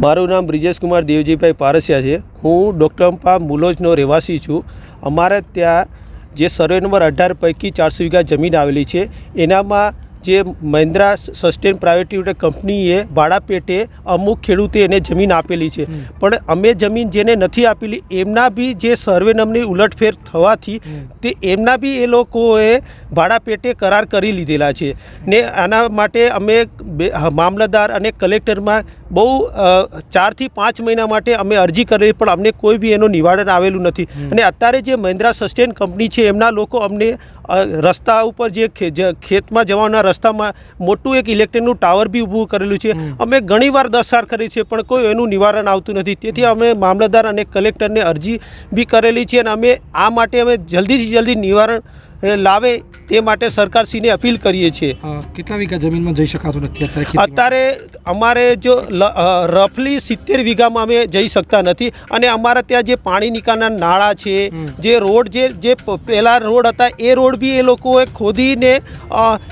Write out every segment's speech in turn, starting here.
મારું નામ બ્રિજેશ કુમાર દેવજીભાઈ પારસિયા છે. હું ડૉક્ટર મુલોજનો રહેવાસી છું. અમારે ત્યાં જે સર્વે નંબર અઢાર પૈકી ચારસો વીઘા જમીન આવેલી છે. એનામાં જે મહિન્દ્રા સસ્ટેન પ્રાઇવેટ લિમિટેડ કંપનીએ ભાડા પેટે અમુક ખેડૂતે એને જમીન આપેલી છે. પણ અમે જમીન જેને નથી આપેલી એમના બી જે સર્વે નંબરની ઉલટફેર થવાથી તે એમના બી એ લોકોએ ભાડા પેટે કરાર કરી લીધેલા છે. ને આના માટે અમે મામલતદાર અને કલેક્ટરમાં બહુ ચારથી પાંચ મહિના માટે અમે અરજી કરેલી પણ અમને કોઈ બી એનું નિવારણ આવેલું નથી. અને અત્યારે જે મહિન્દ્રા સસ્ટેન કંપની છે એમના લોકો અમને રસ્તા ઉપર જે ખેતમાં જવાના રસ્તામાં મોટું એક ઇલેક્ટ્રિકનું ટાવર બી ઊભું કરેલું છે. અમે ઘણીવાર દસાર કરી છે પણ કોઈ એનું નિવારણ આવતું નથી. તેથી અમે મામલતદાર અને કલેક્ટરને અરજી બી કરેલી છે અને અમે આ માટે અમે જલ્દીથી જલ્દી નિવારણ લાવે તે માટે સરકારશ્રીને અપીલ કરીએ છીએ. કેટલા વીઘા જમીનમાં જઈ શકાતું નથી અત્યારે અત્યારે અમારે જો રફલી સિત્તેર વીઘામાં અમે જઈ શકતા નથી અને અમારા ત્યાં જે પાણી નિકાલના નાળા છે જે રોડ જે જે પહેલાં રોડ હતા એ રોડ બી એ લોકોએ ખોદીને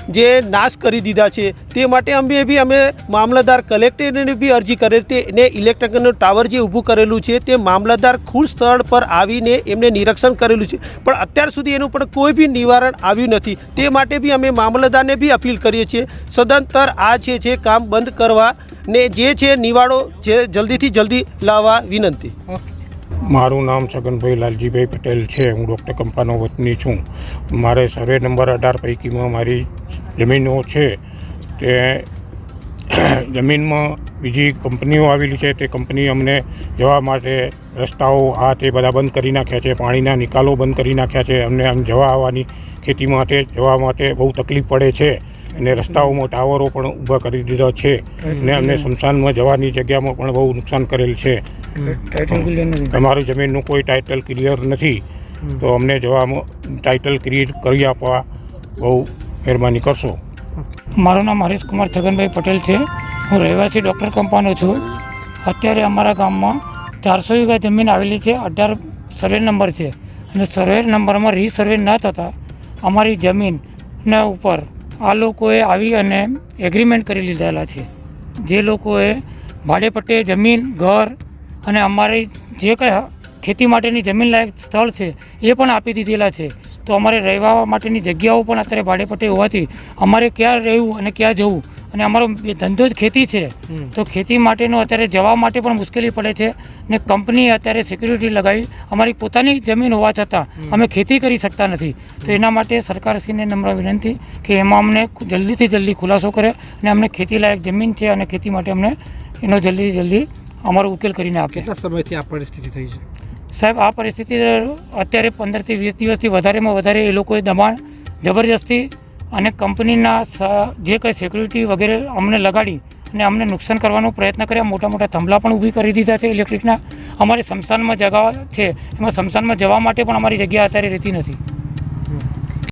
જે નાશ કરી દીધા છે. તે માટે અમે બી અમે મામલતદાર કલેક્ટરને બી અરજી કરેલ તે એને ઇલેક્ટ્રિકનું ટાવર જે ઊભું કરેલું છે તે મામલતદાર ખુદ સ્થળ પર આવીને એમને નિરીક્ષણ કરેલું છે. પણ અત્યાર સુધી એનું પણ કોઈ બી નિવારણ આવ્યું નથી. તે માટે બી અમે મામલતદારને બી અપીલ કરીએ છીએ. સદંતર આ છે જે કામ બંધ કરવા ને જે છે નિવાડો જે જલ્દીથી જલ્દી લાવવા વિનંતી. મારું નામ છગનભાઈ લાલજીભાઈ પટેલ છે. હું ડૉક્ટર કંપાનો વતની છું. મારે સર્વે નંબર અઢાર પૈકીમાં મારી જમીનો છે તે જમીનમાં બીજી કંપનીઓ આવેલી છે તે કંપની અમને જવા માટે રસ્તાઓ આ તે બધા બંધ કરી નાખ્યા છે પાણીના નિકાલો બંધ કરી નાખ્યા છે અમને આમ જવા આવવાની ખેતી માટે જવા માટે બહુ તકલીફ પડે છે અને રસ્તાઓમાં ટાવરો પણ ઊભા કરી દીધા છે અને અમને શમશાનમાં જવાની જગ્યામાં પણ બહુ નુકસાન કરેલ છે. તમારું જમીનનું કોઈ ટાઇટલ ક્લિયર નથી. તો અમને જવામાં ટાઇટલ ક્લિયર કરી આપવા બહુ મહેરબાની કરશો. મારું નામ હરીશ કુમાર છગનભાઈ પટેલ છે. હું રહેવાસી ડૉક્ટર કંપાનો છું. અત્યારે અમારા ગામમાં ચારસો વીઘા જમીન આવેલી છે. અઢાર સર્વે નંબર છે. અને સર્વે નંબરમાં રીસર્વે ન થતાં અમારી જમીનના ઉપર આ લોકોએ આવી અને એગ્રીમેન્ટ કરી લીધેલા છે. જે લોકોએ ભાડે પટ્ટે જમીન, ઘર અને અમારી જે કંઈ ખેતી માટેની જમીન લાયક સ્થળ છે, એ પણ આપી દીધેલા છે. તો અમારે રહેવા માટેની જગ્યાઓ પણ અત્યારે ભાડે પટ્ટે હોવાથી અમારે ક્યાં રહેવું અને ક્યાં જવું? અને અમારો ધંધો જ ખેતી છે. તો ખેતી માટેનો અત્યારે જવા માટે પણ મુશ્કેલી પડે છે ને કંપનીએ અત્યારે સિક્યુરિટી લગાવી અમારી પોતાની જમીન હોવા છતાં અમે ખેતી કરી શકતા નથી. તો એના માટે સરકારશ્રીને નમ્ર વિનંતી કે એમાં અમને જલ્દીથી જલ્દી ખુલાસો કરે અને અમને ખેતી લાયક જમીન છે અને ખેતી માટે અમને એનો જલ્દીથી જલ્દી અમારો ઉકેલ કરીને આપે. કેટલા સમયથી આ પરિસ્થિતિ થઈ છે? સાહેબ, આ પરિસ્થિતિ અત્યારે પંદરથી વીસ દિવસથી વધારેમાં વધારે એ લોકોએ દબાણ, જબરજસ્તી અને કંપનીના જે કંઈ સિક્યુરિટી વગેરે અમને લગાડી અને અમને નુકસાન કરવાનો પ્રયત્ન કર્યા, મોટા મોટા થંભલા પણ ઊભી કરી દીધા છે ઇલેક્ટ્રિકના અમારે શમશાનમાં જગા છે, એમાં શમશાનમાં જવા માટે પણ અમારી જગ્યા અત્યારે રહેતી નથી.